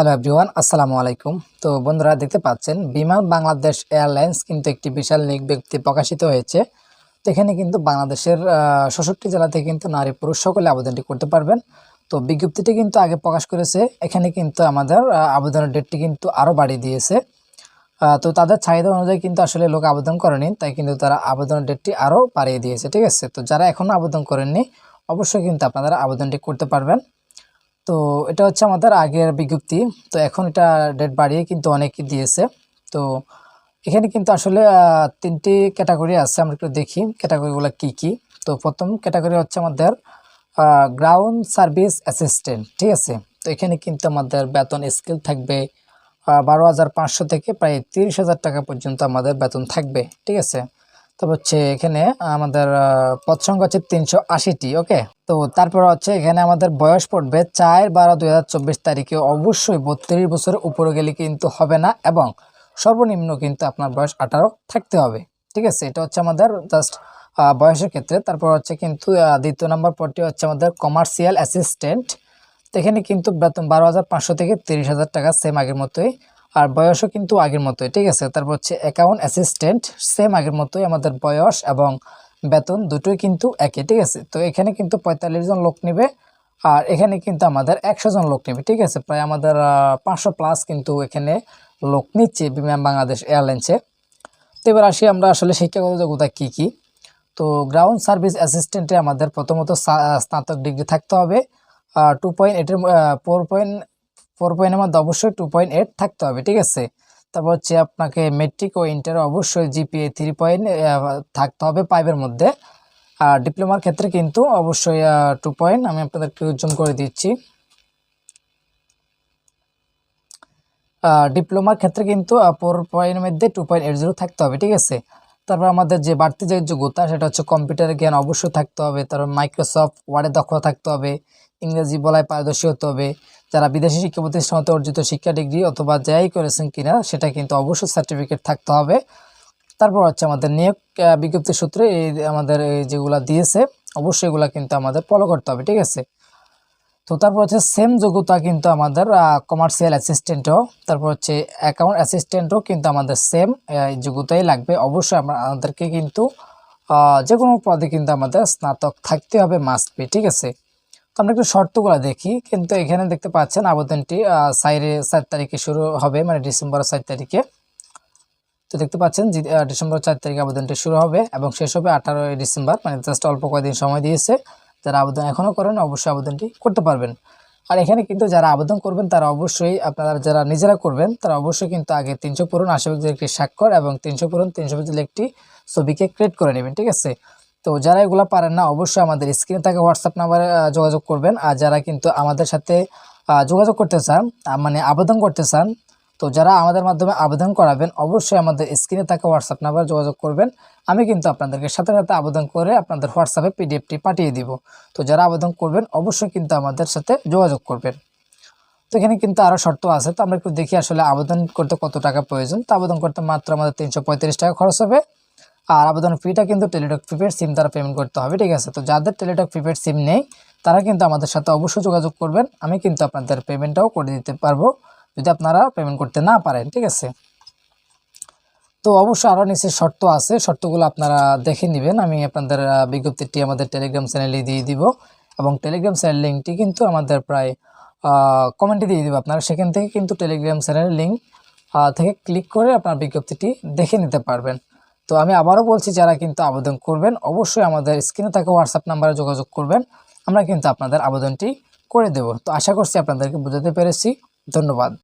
Hello everyone, আসসালামু আলাইকুম। তো বন্ধুরা, দেখতে পাচ্ছেন, বিমান বাংলাদেশ এয়ারলাইন্স কিন্তু একটি বিশাল নিক ব্যক্তি প্রকাশিত হয়েছে। তো এখানে কিন্তু বাংলাদেশের ষষট্টি জেলা থেকে কিন্তু নারী পুরুষ সকলে আবেদনটি করতে পারবেন। তো বিজ্ঞপ্তিটি কিন্তু আগে প্রকাশ করেছে, এখানে কিন্তু আমাদের আবেদনের ডেটটি কিন্তু আরও বাড়িয়ে দিয়েছে। তো তাদের চাহিদা অনুযায়ী কিন্তু আসলে লোক আবেদন করেনি, তাই কিন্তু তারা আবেদনের ডেটটি আরও বাড়িয়ে দিয়েছে, ঠিক আছে? তো যারা এখনও আবেদন করেননি, অবশ্যই কিন্তু আপনারা আবেদনটি করতে পারবেন। তো এটা হচ্ছে আমাদের আগের বিজ্ঞপ্তি। তো এখন এটা ডেট বাড়িয়ে কিন্তু অনেকই দিয়েছে। তো এখানে কিন্তু আসলে তিনটি ক্যাটাগরি আছে, আমরা একটু দেখি ক্যাটাগরিগুলো কি কি। তো প্রথম ক্যাটাগরি হচ্ছে আমাদের গ্রাউন্ড সার্ভিস অ্যাসিস্ট্যান্ট ঠিক আছে? তো এখানে কিন্তু আমাদের বেতন স্কেল থাকবে বারো হাজার পাঁচশো থেকে প্রায় তিরিশ হাজার টাকা পর্যন্ত আমাদের বেতন থাকবে, ঠিক আছে? তারপর হচ্ছে এখানে আমাদের পদ সংখ্যা হচ্ছে তিনশো আশিটি, ওকে? তো তারপর হচ্ছে এখানে আমাদের বয়স পড়বে চার বারো দুই তারিখে। অবশ্যই বত্রিশ বছরের উপরে গেলে কিন্তু হবে না এবং সর্বনিম্ন কিন্তু আপনার বয়স আঠারো থাকতে হবে। ঠিক আছে? এটা হচ্ছে আমাদের জাস্ট বয়সের ক্ষেত্রে। তারপর হচ্ছে কিন্তু দ্বিতীয় নম্বর পদটি হচ্ছে আমাদের কমার্শিয়াল অ্যাসিস্ট্যান্ট। এখানে কিন্তু বেতন বারো হাজার পাঁচশো থেকে তিরিশ হাজার টাকা, সেম আগের মতোই আর বয়সও কিন্তু আগের মতোই, ঠিক আছে? তারপর হচ্ছে অ্যাকাউন্ট অ্যাসিস্ট্যান্ট সেম আগের মতোই আমাদের বয়স এবং বেতন দুটোই কিন্তু একই, ঠিক আছে? তো এখানে কিন্তু পঁয়তাল্লিশ জন লোক নেবে আর এখানে কিন্তু আমাদের একশো জন লোক নেবে, ঠিক আছে? প্রায় আমাদের পাঁচশো প্লাস কিন্তু এখানে লোক নিচ্ছে বিমান বাংলাদেশ এয়ারলাইন্সে তো এবার আসি আমরা আসলে শিক্ষাগত যোগ্যতা কী কী? তো গ্রাউন্ড সার্ভিস অ্যাসিস্ট্যান্টে আমাদের প্রথমত স্নাতক ডিগ্রি থাকতে হবে টু পয়েন্ট এইটের ফোর পয়েন্ট ফোর পয়েন্টের মধ্যে অবশ্যই টু পয়েন্ট এইট থাকতে হবে, ঠিক আছে? তারপর হচ্ছে আপনাকে মেট্রিক ও ইন্টার অবশ্যই জিপিএ থ্রি পয়েন্ট থাকতে হবে ফাইভের মধ্যে। আর ডিপ্লোমার ক্ষেত্রে কিন্তু অবশ্যই টু পয়েন্ট আমি আপনাদেরকে জুম করে দিচ্ছি। ডিপ্লোমার ক্ষেত্রে কিন্তু ফোর পয়েন্টের মধ্যে টু পয়েন্ট এইট জিরো থাকতে হবে, ঠিক আছে? তারপর আমাদের যে বাড়তি যে যোগ্যতা, সেটা হচ্ছে কম্পিউটারের জ্ঞান অবশ্যই থাকতে হবে। তারপর মাইক্রোসফট ওয়ার্ডে দক্ষতা থাকতে হবে। ইংরেজি বলায় পারদর্শী হতে হবে। যারা বিদেশি শিক্ষা প্রতিষ্ঠান হতে অর্জিত শিক্ষা ডিগ্রি অথবা যাই করেছেন কিনা, সেটা কিন্তু অবশ্যই সার্টিফিকেট থাকতে হবে। তারপর হচ্ছে আমাদের নিয়োগ বিজ্ঞপ্তির সূত্রে এই আমাদের যেগুলা দিয়েছে, অবশ্যই এগুলা কিন্তু আমাদের ফলো করতে হবে, ঠিক আছে? তো তারপর হচ্ছে সেম যোগ্যতা কিন্তু আমাদের কমার্শিয়াল অ্যাসিস্ট্যান্টও তারপর হচ্ছে অ্যাকাউন্ট অ্যাসিস্ট্যান্টও কিন্তু আমাদের সেম যোগ্যতাই লাগবে। অবশ্যই আমরা, আমাদেরকে কিন্তু যে কোনো পদে কিন্তু আমাদের স্নাতক থাকতে হবে মাস্ট বি ঠিক আছে? তো আমরা একটু শর্তগুলো দেখি, কিন্তু এখানে দেখতে পাচ্ছেন আবেদনটি সাইরে সাত তারিখে শুরু হবে মানে ডিসেম্বর সাত তারিখে। তো দেখতে পাচ্ছেন ডিসেম্বর চার তারিখে আবেদনটি শুরু হবে এবং শেষ হবে আঠারোই ডিসেম্বর মানে জাস্ট অল্প কয়েকদিন সময় দিয়েছে। যারা আবেদন এখনও করেন, অবশ্যই আবেদনটি করতে পারবেন। আর এখানে কিন্তু যারা আবেদন করবেন, তারা অবশ্যই আপনারা যারা নিজেরা করবেন, তারা অবশ্যই কিন্তু আগে তিনশো পূরণ আশেপাশে একটি স্বাক্ষর এবং তিনশো পূরণ, তিনশো পেজের একটি ছবিকে ক্রিয়েট করে নেবেন, ঠিক আছে? তো যারা এগুলো পারেন না, অবশ্যই আমাদের স্ক্রিনে থাকা হোয়াটসঅ্যাপ নাম্বারে যোগাযোগ করবেন। আর যারা কিন্তু আমাদের সাথে যোগাযোগ করতে চান মানে আবেদন করতে চান, তো যারা আমাদের মাধ্যমে আবেদন করাবেন, অবশ্যই আমাদের স্ক্রিনে থাকা হোয়াটসঅ্যাপ নাম্বার যোগাযোগ করবেন। আমি কিন্তু আপনাদেরকে সাথে সাথে আবেদন করে আপনাদের হোয়াটসঅ্যাপে পিডিএফটি পাঠিয়ে দিব। তো যারা আবেদন করবেন, অবশ্যই কিন্তু আমাদের সাথে যোগাযোগ করবেন। তো এখানে কিন্তু আরও শর্ত আছে। তো আমরা একটু দেখি আসলে আবেদন করতে কত টাকা প্রয়োজন। তো আবেদন করতে মাত্র আমাদের তিনশো পঁয়ত্রিশ টাকা খরচ হবে। আর আবেদন ফিটা কিন্তু টেলিটক প্রিপেড সিম দ্বারা পেমেন্ট করতে হবে, ঠিক আছে? তো যাদের টেলিটক প্রিপেড সিম নেই, তারা কিন্তু আমাদের সাথে অবশ্যই যোগাযোগ করবেন। আমি কিন্তু আপনাদের পেমেন্টটাও করে দিতে পারব, যদি আপনারা পেমেন্ট করতে না পারেন, ঠিক আছে? তো অবশ্যই আরও নিচে শর্ত আছে, শর্তগুলো আপনারা দেখে নেবেন। আমি আপনাদের বিজ্ঞপ্তিটি আমাদের টেলিগ্রাম চ্যানেলে দিয়ে দিব এবং টেলিগ্রাম চ্যানেল লিঙ্কটি কিন্তু আমাদের প্রায় কমেন্টে দিয়ে দিব আপনারা। সেখান থেকে কিন্তু টেলিগ্রাম চ্যানেলের লিঙ্ক থেকে ক্লিক করে আপনার বিজ্ঞপ্তিটি দেখে নিতে পারবেন। তো আমি আবারও বলছি, যারা কিন্তু আবেদন করবেন, অবশ্যই আমাদের স্ক্রিনে থাকা হোয়াটসঅ্যাপ নাম্বারে যোগাযোগ করবেন। আমরা কিন্তু আপনাদের আবেদনটি করে দেব। তো আশা করছি আপনাদেরকে বোঝাতে পেরেছি। ধন্যবাদ।